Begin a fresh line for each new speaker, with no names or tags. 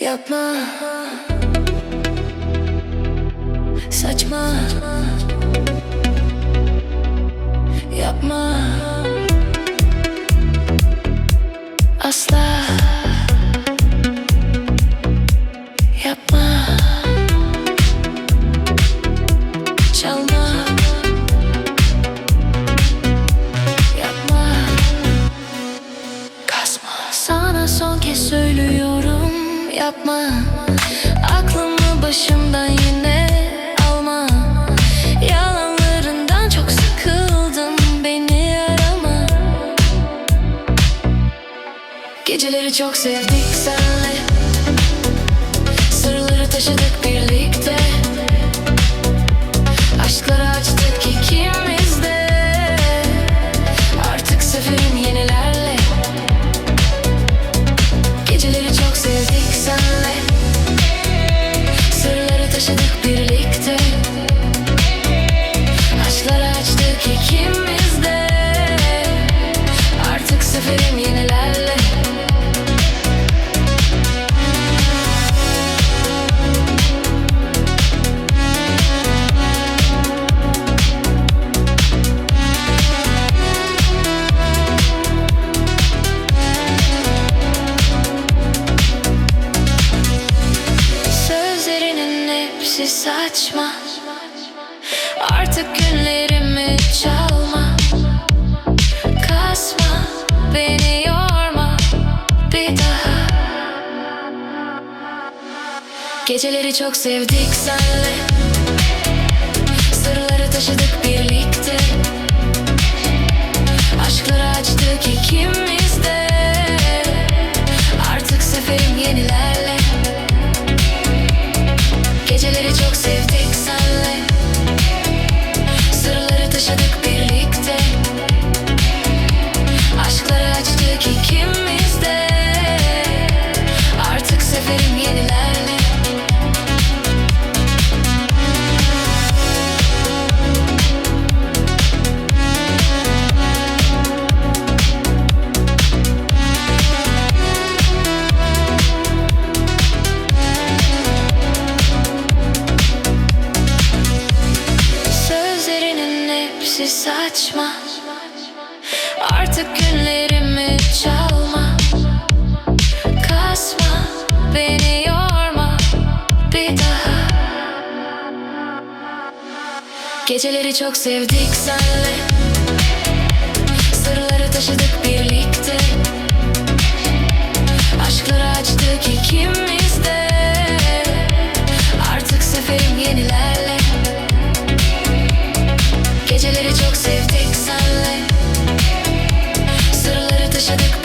Yapma. Saçma. Yapma. Asla. Yapma. Çalma. Yapma. Kasma. Sana son kez söylüyorum Yapma. Aklımı başımdan yine alma. Yalanlarından çok sıkıldım Beni arama. Geceleri çok sevdik senle senle Sırları taşıdık hepsi saçma. Artık günlerimi çalma. Kasma beni yorma bir daha. Geceleri çok sevdik senle Geceleri çok sevdik senle. Sırları taşıdık birlikte. Aşkları açtık ikimiz Artık seferim yenilerle hepsi saçma. Artık günlerimi çalma. Kasma beni yorma bir daha. Geceleri çok sevdik senle. Sırları taşıdık birlikte çok sevdik senle. Sırları taşıdık